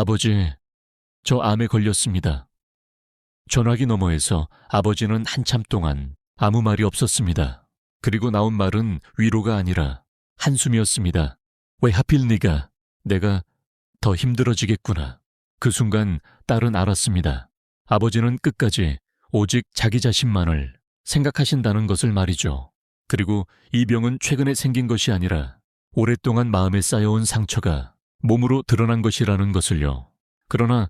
아버지, 저 암에 걸렸습니다. 전화기 너머에서 아버지는 한참 동안 아무 말이 없었습니다. 그리고 나온 말은 위로가 아니라 한숨이었습니다. 왜 하필 네가 내가 더 힘들어지겠구나. 그 순간 딸은 알았습니다. 아버지는 끝까지 오직 자기 자신만을 생각하신다는 것을 말이죠. 그리고 이 병은 최근에 생긴 것이 아니라 오랫동안 마음에 쌓여온 상처가 몸으로 드러난 것이라는 것을요. 그러나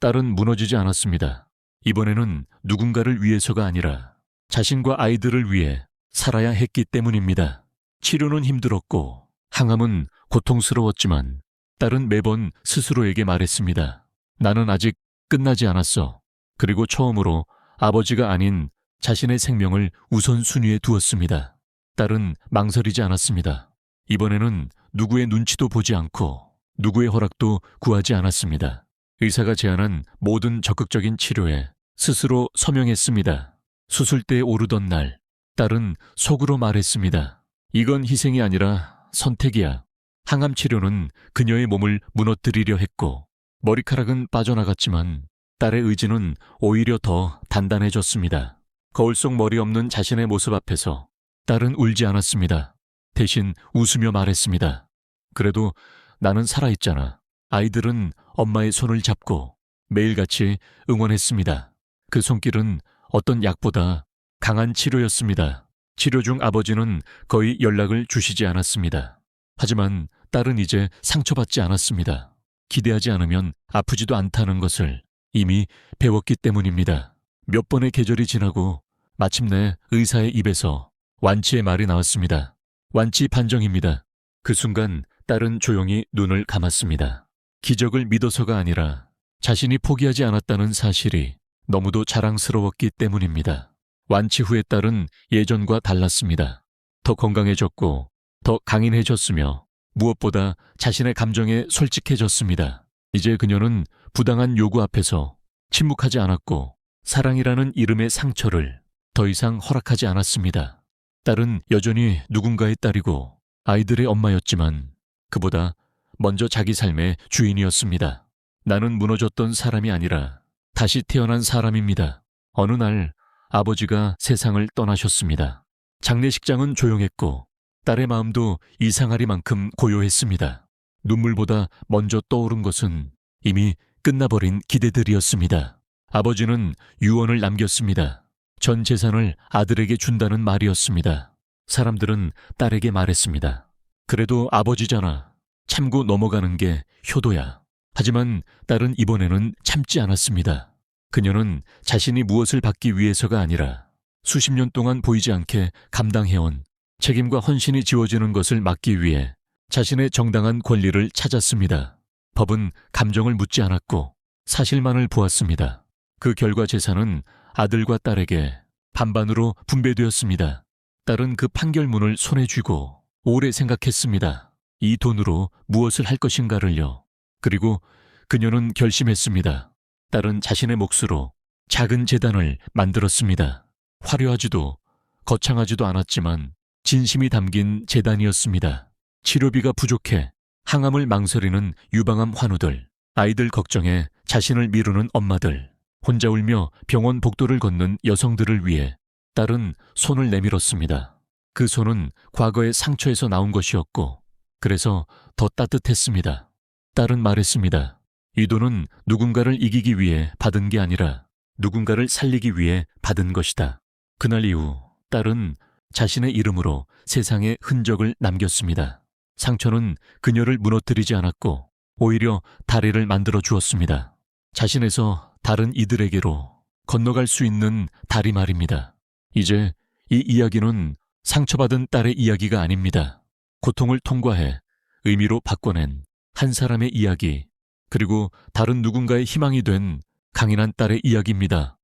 딸은 무너지지 않았습니다. 이번에는 누군가를 위해서가 아니라 자신과 아이들을 위해 살아야 했기 때문입니다. 치료는 힘들었고 항암은 고통스러웠지만 딸은 매번 스스로에게 말했습니다. 나는 아직 끝나지 않았어. 그리고 처음으로 아버지가 아닌 자신의 생명을 우선순위에 두었습니다. 딸은 망설이지 않았습니다. 이번에는 누구의 눈치도 보지 않고 누구의 허락도 구하지 않았습니다. 의사가 제안한 모든 적극적인 치료에 스스로 서명했습니다. 수술대에 오르던 날, 딸은 속으로 말했습니다. 이건 희생이 아니라 선택이야. 항암 치료는 그녀의 몸을 무너뜨리려 했고, 머리카락은 빠져나갔지만 딸의 의지는 오히려 더 단단해졌습니다. 거울 속 머리 없는 자신의 모습 앞에서 딸은 울지 않았습니다. 대신 웃으며 말했습니다. 그래도 나는 살아있잖아. 아이들은 엄마의 손을 잡고 매일같이 응원했습니다. 그 손길은 어떤 약보다 강한 치료였습니다. 치료 중 아버지는 거의 연락을 주시지 않았습니다. 하지만 딸은 이제 상처받지 않았습니다. 기대하지 않으면 아프지도 않다는 것을 이미 배웠기 때문입니다. 몇 번의 계절이 지나고 마침내 의사의 입에서 완치의 말이 나왔습니다. 완치 판정입니다. 그 순간 딸은 조용히 눈을 감았습니다. 기적을 믿어서가 아니라 자신이 포기하지 않았다는 사실이 너무도 자랑스러웠기 때문입니다. 완치 후의 딸은 예전과 달랐습니다. 더 건강해졌고 더 강인해졌으며 무엇보다 자신의 감정에 솔직해졌습니다. 이제 그녀는 부당한 요구 앞에서 침묵하지 않았고 사랑이라는 이름의 상처를 더 이상 허락하지 않았습니다. 딸은 여전히 누군가의 딸이고 아이들의 엄마였지만 그보다 먼저 자기 삶의 주인이었습니다. 나는 무너졌던 사람이 아니라 다시 태어난 사람입니다. 어느 날 아버지가 세상을 떠나셨습니다. 장례식장은 조용했고 딸의 마음도 이상하리만큼 고요했습니다. 눈물보다 먼저 떠오른 것은 이미 끝나버린 기대들이었습니다. 아버지는 유언을 남겼습니다. 전 재산을 아들에게 준다는 말이었습니다. 사람들은 딸에게 말했습니다. 그래도 아버지잖아. 참고 넘어가는 게 효도야. 하지만 딸은 이번에는 참지 않았습니다. 그녀는 자신이 무엇을 받기 위해서가 아니라 수십 년 동안 보이지 않게 감당해온 책임과 헌신이 지워지는 것을 막기 위해 자신의 정당한 권리를 찾았습니다. 법은 감정을 묻지 않았고 사실만을 보았습니다. 그 결과 재산은 아들과 딸에게 반반으로 분배되었습니다. 딸은 그 판결문을 손에 쥐고 오래 생각했습니다. 이 돈으로 무엇을 할 것인가를요. 그리고 그녀는 결심했습니다. 딸은 자신의 몫으로 작은 재단을 만들었습니다. 화려하지도 거창하지도 않았지만 진심이 담긴 재단이었습니다. 치료비가 부족해 항암을 망설이는 유방암 환우들, 아이들 걱정에 자신을 미루는 엄마들, 혼자 울며 병원 복도를 걷는 여성들을 위해 딸은 손을 내밀었습니다. 그 손은 과거의 상처에서 나온 것이었고, 그래서 더 따뜻했습니다. 딸은 말했습니다. 이 돈은 누군가를 이기기 위해 받은 게 아니라 누군가를 살리기 위해 받은 것이다. 그날 이후 딸은 자신의 이름으로 세상에 흔적을 남겼습니다. 상처는 그녀를 무너뜨리지 않았고 오히려 다리를 만들어 주었습니다. 자신에서 다른 이들에게로 건너갈 수 있는 다리 말입니다. 이제 이 이야기는 상처받은 딸의 이야기가 아닙니다. 고통을 통과해 의미로 바꿔낸 한 사람의 이야기, 그리고 다른 누군가의 희망이 된 강인한 딸의 이야기입니다.